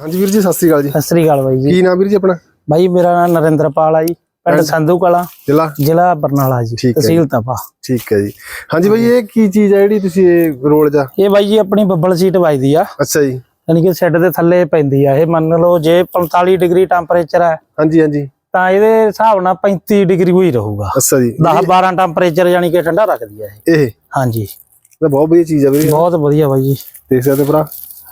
ਹਾਂਜੀ ਵੀਰ ਜੀ ਸਤਿ ਸ੍ਰੀ ਅਕਾਲ ਜੀ। ਸਤਿ ਸ੍ਰੀ ਅਕਾਲ ਬਾਈ ਜੀ। ਕੀ ਨਾਮ ਵੀਰ ਜੀ ਆਪਣਾ? ਬਾਈ ਮੇਰਾ ਨਾਮ ਨਰਿੰਦਰਪਾਲ ਆ ਜੀ ਪਿੰਡ ਸੰਧੂ ਕਲਾਂ ਜ਼ਿਲ੍ਹਾ? ਜ਼ਿਲ੍ਹਾ ਬਰਨਾਲਾ ਜੀ। ਤਹਿਸੀਲ ਤਪਾ। ਠੀਕ ਹੈ ਜੀ। ਹਾਂਜੀ ਬਾਈ ਇਹ ਕੀ ਚੀਜ਼ ਹੈ ਜਿਹੜੀ ਤੁਸੀਂ ਇਹ ਰੋਲ ਜਾ? ਇਹ ਬਾਈ ਜੀ ਆਪਣੀ ਬੱਬਲ ਸੀਟ ਵੱਜਦੀ ਆ। ਅੱਛਾ ਜੀ। ਯਾਨੀ ਕਿ ਸੈੱਟ ਦੇ ਥੱਲੇ ਪੈਂਦੀ ਆ। ਇਹ ਮੰਨ ਲਓ ਜੇ 45 ਡਿਗਰੀ ਟੈਂਪਰੇਚਰ ਹੈ ਹਾਂਜੀ ਹਾਂਜੀ। ਤਾਂ ਇਹਦੇ ਹਿਸਾਬ ਨਾਲ 35 ਡਿਗਰੀ ਹੋਈ ਰਹੂਗਾ। ਅੱਛਾ ਜੀ। 10 12 ਟੈਂਪਰੇਚਰ ਯਾਨੀ ਕਿ ਠੰਡਾ ਰੱਖਦੀ ਆ ਇਹ। ਇਹ? ਹਾਂਜੀ। ਬਹੁਤ ਵਧੀਆ ਚੀਜ਼ ਹੈ ਵੀਰ। ਬਹੁਤ ਵਧੀਆ ਬਾਈ ਜੀ। ਦੇਖ ਸਕਦੇ ਭਰਾ।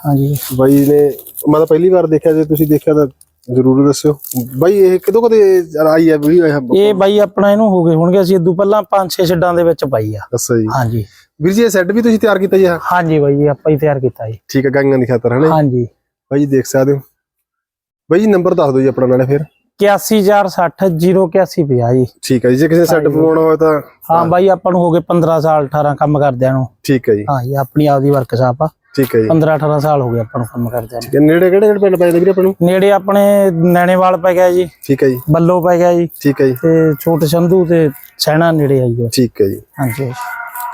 ਹਾਂਜੀ। ਬਾਈ ਨੇ ਮੈਂ ਤਾਂ ਪਹਿਲੀ ਵਾਰ ਦੇਖਿਆ ਜੇ ਤੁਸੀਂ ਦੇਖਿਆ ਤਾਂ ਜ਼ਰੂਰ ਦੱਸਿਓ। ਬਾਈ ਇਹ ਕਿਦੋਂ ਕਦੇ ਆਈ ਹੈ ਵੀਡੀਓ ਇਹ ਇਹ ਬਾਈ ਆਪਣਾ ਇਹਨੂੰ ਹੋ ਗਏ ਹੋਣਗੇ ਅਸੀਂ ਇਦੋਂ ਪਹਿਲਾਂ 5-6 ਛੱਡਾਂ ਦੇ ਵਿੱਚ ਪਾਈ ਆ। ਅੱਛਾ ਜੀ। ਹਾਂਜੀ। ਵੀਰ ਜੀ ਇਹ ਸੈੱਟ ਵੀ ਤੁਸੀਂ ਤਿਆਰ ਕੀਤਾ ਜੀ? ਹਾਂਜੀ ਬਾਈ ਜੀ ਆਪਾਂ ਹੀ ਤਿਆਰ ਕੀਤਾ ਜੀ। ਠੀਕ ਹੈ ਗਾਈਆਂ ਦੀ ਖਾਤਰ ਹੈ ਨਾ ਜੀ? ਹਾਂਜੀ। ਬਾਈ ਜੀ ਦੇਖ ਸਕਦੇ ਹੋ। ਬਾਈ ਜੀ ਨੰਬਰ ਦੱਸ ਦਿਓ ਜੀ ਆਪਣਾ ਨਾਲੇ ਫਿਰ। 81460 ਜੀ। ਠੀਕ ਹੈ ਜੀ ਜੇ ਕਿਸੇ ਸੈੱਟ ਪਵਾਉਣਾ ਹੋਵੇ ਤਾਂ ਹਾਂ ਬਾਈ ਆਪਾਂ ਨੂੰ ਹੋ ਗਏ 15 ਸਾਲ 18 ਕੰਮ ਕਰਦਿਆਂ ਨੂੰ ਠੀਕ ਹੈ ਜੀ। ਹਾਂ ਜੀ ਆਪਣੀ ਆਪਦੀ ਵਰਕਸ਼ਾਪ ਆ। ਠੀਕ ਹੈ ਜੀ। 15 18 ਸਾਲ ਹੋ ਗਏ ਆਪਾਂ ਨੂੰ ਕੰਮ ਕਰਦਿਆਂ ਨੂੰ ਠੀਕ ਹੈ ਨੇੜੇ ਕਿਹੜੇ ਕਿਹੜੇ ਪਿੰਡ ਪੈ ਜਾਂਦੇ ਵੀਰੇ ਆਪਾਂ ਨੂੰ? ਨੇੜੇ ਆਪਣੇ ਨੈਣੇਵਾਲ ਪੈ ਗਿਆ ਜੀ। ਠੀਕ ਹੈ ਜੀ। ਬੱਲੋ ਪੈ ਗਿਆ ਜੀ। ਠੀਕ ਹੈ ਜੀ। ਤੇ ਛੋਟੇ ਸੰਧੂ ਤੇ ਸੈਣਾ ਨੇੜੇ ਆਈ ਜੀ ਠੀਕ ਹੈ ਜੀ। ਹਾਂਜੀ।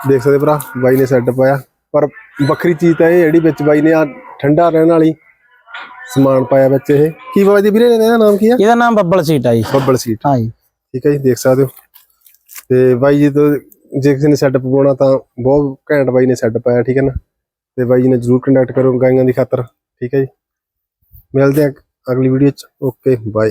ਦੇਖ ਸਕਦੇ ਭਰਾ ਬਾਈ ਨੇ ਸੈੱਟ ਪਾਇਆ। ਪਰ ਵੱਖਰੀ ਚੀਜ਼ ਤਾਂ ਇਹ ਜਿਹੜੀ ਵਿੱਚ ਬਾਈ ਨੇ ਆ ਠੰਡਾ ਰਹਿਣ ਵਾਲੀ ਸਮਾਨ ਪਾਇਆ ਵਿੱਚ ਇਹ। ਕੀ ਬਾਬਾ ਜੀ ਵੀਰੇ ਇਹਦਾ ਨਾਮ ਕੀ ਆ ਇਹਦਾ ਨਾਮ ਬੱਬਲ ਸੀਟ ਆ ਜੀ। Bubble seat. ਹਾਂ ਜੀ ਠੀਕ ਹੈ ਜੀ ਦੇਖ ਸਕਦੇ ਹੋ। ਤੇ ਬਾਈ ਜੀ ਤੋਂ ਜੇ ਕਿਸੇ ਨੇ ਸੈੱਟ ਪਵਾਉਣਾ ਤਾਂ ਬਹੁਤ ਘੈਂਟ ਬਾਈ ਨੇ ਸੈੱਟ ਪਾਇਆ ਠੀਕ ਹੈ ਨਾ? ਤੇ ਬਾਈ ਜੀ ਨੇ ਜਰੂਰ ਕੰਟੈਕਟ ਕਰੋ ਗਾਈਆਂ ਦੀ ਖਾਤਰ। ਠੀਕ ਹੈ ਜੀ। ਮਿਲਦੇ ਆ ਅਗਲੀ ਵੀਡੀਓ ਚ। Okay bye